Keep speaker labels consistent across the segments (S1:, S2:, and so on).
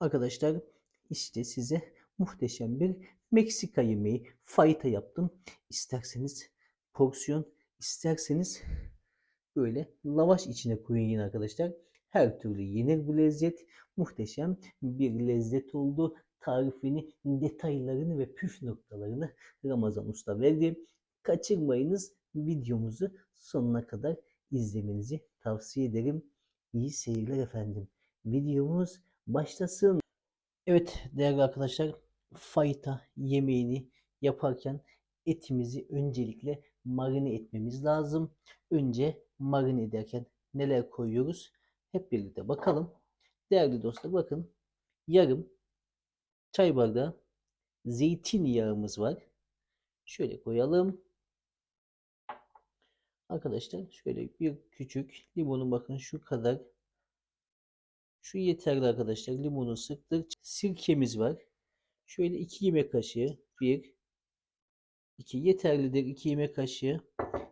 S1: Arkadaşlar işte size muhteşem bir Meksika yemeği fayita yaptım. İsterseniz porsiyon, isterseniz böyle lavaş içine koyun yine arkadaşlar. Her türlü yenir bu lezzet. Muhteşem bir lezzet oldu. Tarifini, detaylarını ve püf noktalarını Ramazan Usta verdi. Kaçırmayınız videomuzu sonuna kadar izlemenizi tavsiye ederim. İyi seyirler efendim. Videomuz başlasın. Evet değerli arkadaşlar fayta yemeğini yaparken etimizi öncelikle marine etmemiz lazım. Önce marine ederken neler koyuyoruz? Hep birlikte bakalım. Değerli dostlar bakın yarım çay bardağı zeytinyağımız var. Şöyle koyalım. Arkadaşlar şöyle bir küçük limonun bakın şu kadar şu yeterli arkadaşlar. Limonu sıktık. Sirkemiz var. Şöyle 2 yemek kaşığı. 1 2 yeterlidir. 2 yemek kaşığı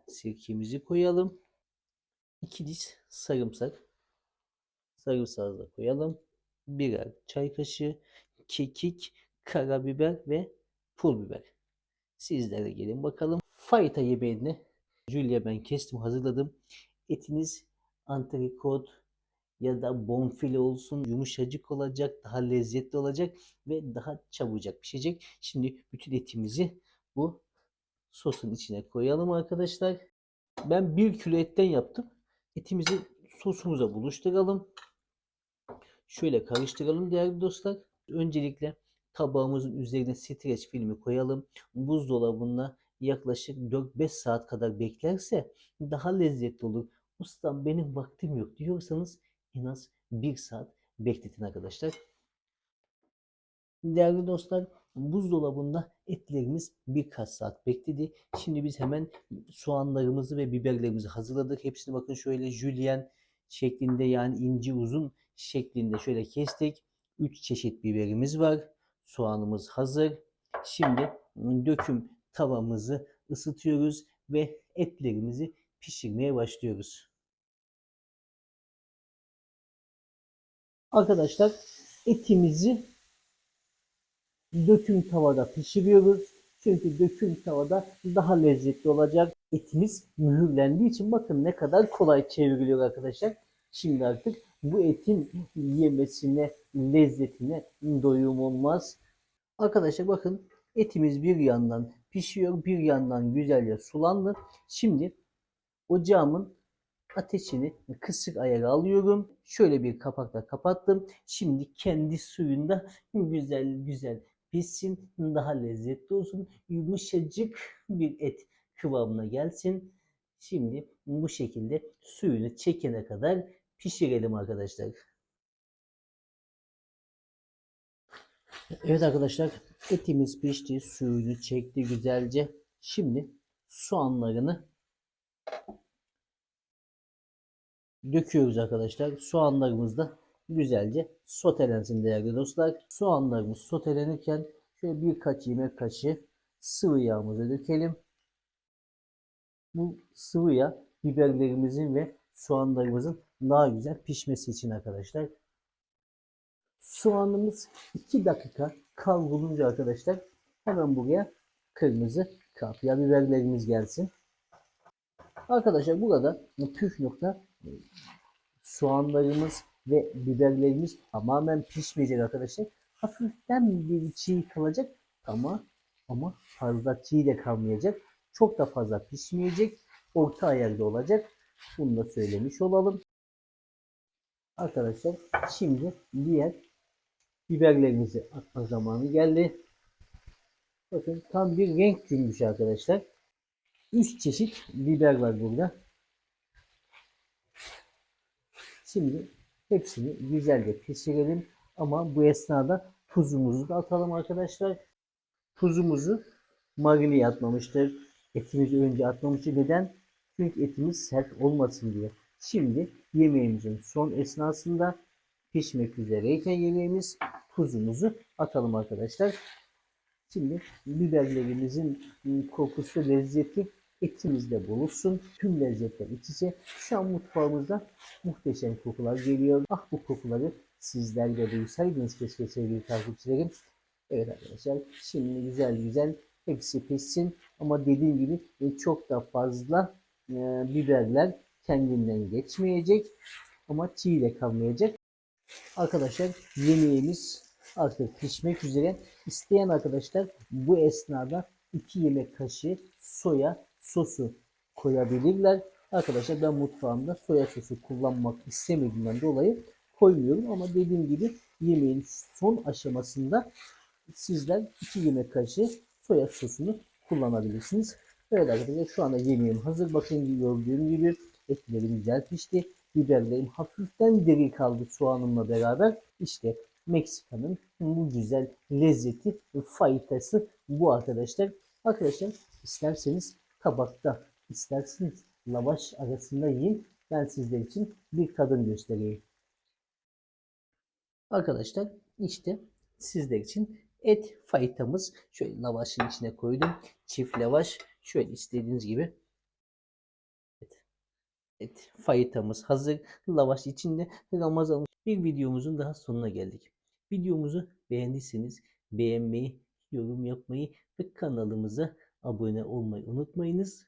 S1: sirkemizi koyalım. 2 diş sarımsak. Sarımsağı da koyalım. Birer çay kaşığı kekik, karabiber ve pul biber. Sizler de gelin bakalım. Fayta yemeğini Julia ben kestim hazırladım. Etiniz antrikot, ya da bonfile olsun yumuşacık olacak, daha lezzetli olacak ve daha çabucak pişecek. Şimdi bütün etimizi bu sosun içine koyalım arkadaşlar. Ben 1 kilo etten yaptım. Etimizi sosumuza buluşturalım. Şöyle karıştıralım değerli dostlar. Öncelikle tabağımızın üzerine streç filmi koyalım. Buzdolabına yaklaşık 4-5 saat kadar beklerse daha lezzetli olur. Ustam benim vaktim yok diyorsanız en az 1 saat bekletin arkadaşlar. Değerli dostlar buzdolabında etlerimiz birkaç saat bekledi. Şimdi biz hemen soğanlarımızı ve biberlerimizi hazırladık. Hepsini bakın şöyle jülyen şeklinde yani ince uzun şeklinde şöyle kestik. 3 çeşit biberimiz var. Soğanımız hazır. Şimdi döküm tavamızı ısıtıyoruz ve etlerimizi pişirmeye başlıyoruz. Arkadaşlar etimizi döküm tavada pişiriyoruz. Çünkü döküm tavada daha lezzetli olacak. Etimiz mühürlendiği için bakın ne kadar kolay çevriliyor arkadaşlar. Şimdi artık bu etin yemesine, lezzetine doyum olmaz. Arkadaşlar bakın etimiz bir yandan pişiyor, bir yandan güzelce sulandı. Şimdi ocağımın ateşini kısık ayara alıyorum. Şöyle bir kapakla kapattım. Şimdi kendi suyunda güzel güzel pişsin. Daha lezzetli olsun. Yumuşacık bir et kıvamına gelsin. Şimdi bu şekilde suyunu çekene kadar pişirelim arkadaşlar. Evet arkadaşlar etimiz pişti. Suyunu çekti güzelce. Şimdi soğanlarını döküyoruz arkadaşlar. Soğanlarımız da güzelce sotelensin değerli dostlar. Soğanlarımız sotelenirken şöyle birkaç yemek kaşığı sıvı yağımızı dökelim. Bu sıvı yağ biberlerimizin ve soğanlarımızın daha güzel pişmesi için arkadaşlar. Soğanımız 2 dakika kavrulunca arkadaşlar hemen buraya kırmızı kapya biberlerimiz gelsin. Arkadaşlar burada püf nokta soğanlarımız ve biberlerimiz tamamen pişmeyecek arkadaşlar. Hafiften bir çiğ kalacak ama ama fazla çiğ de kalmayacak. Çok da fazla pişmeyecek. Orta ayarda olacak. Bunu da söylemiş olalım. Arkadaşlar şimdi diğer biberlerimizi atma zamanı geldi. Bakın tam bir renk cümbüş arkadaşlar. 3 çeşit biber var burada. Şimdi hepsini güzelce pişirelim. Ama bu esnada tuzumuzu da atalım arkadaşlar. Tuzumuzu marineye atmamıştır. Etimizi önce atmamıştır. Neden? Çünkü etimiz sert olmasın diye. Şimdi yemeğimizin son esnasında pişmek üzereyken yemeğimiz tuzumuzu atalım arkadaşlar. Şimdi biberlerimizin kokusu, lezzeti Etimizde bulunsun. Tüm lezzetler iç içe. Şu an mutfağımızda muhteşem kokular geliyor. Ah bu kokuları sizler de duysaydınız keşke sevgili takipçilerim. Evet arkadaşlar şimdi güzel güzel hepsi pişsin. Ama dediğim gibi e, çok da fazla e, biberler kendinden geçmeyecek. Ama çiğ de kalmayacak. Arkadaşlar yemeğimiz artık pişmek üzere. İsteyen arkadaşlar bu esnada 2 yemek kaşığı soya sosu koyabilirler. Arkadaşlar ben mutfağımda soya sosu kullanmak istemediğimden dolayı koymuyorum ama dediğim gibi yemeğin son aşamasında sizler 2 yemek kaşığı soya sosunu kullanabilirsiniz. Evet arkadaşlar şu anda yemeğim hazır. Bakın gördüğüm gibi etlerim güzel pişti. Biberlerim hafiften diri kaldı soğanımla beraber. İşte Meksika'nın bu güzel lezzeti fayitası bu arkadaşlar. Arkadaşlar isterseniz tabakta, isterseniz lavaş arasında yiyin. Ben sizler için bir tadını göstereyim. Arkadaşlar işte sizler için et fajitamız şöyle lavaşın içine koydum. Çift lavaş şöyle istediğiniz gibi et, fajitamız hazır. Lavaş içinde Ramazan bir videomuzun daha sonuna geldik. Videomuzu beğendiyseniz beğenmeyi, yorum yapmayı ve kanalımıza abone olmayı unutmayınız.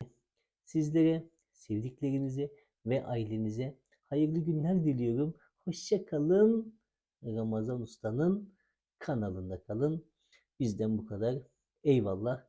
S1: Sizlere, sevdiklerinize ve ailenize hayırlı günler diliyorum. Hoşça kalın. Ramazan Usta'nın kanalında kalın. Bizden bu kadar. Eyvallah.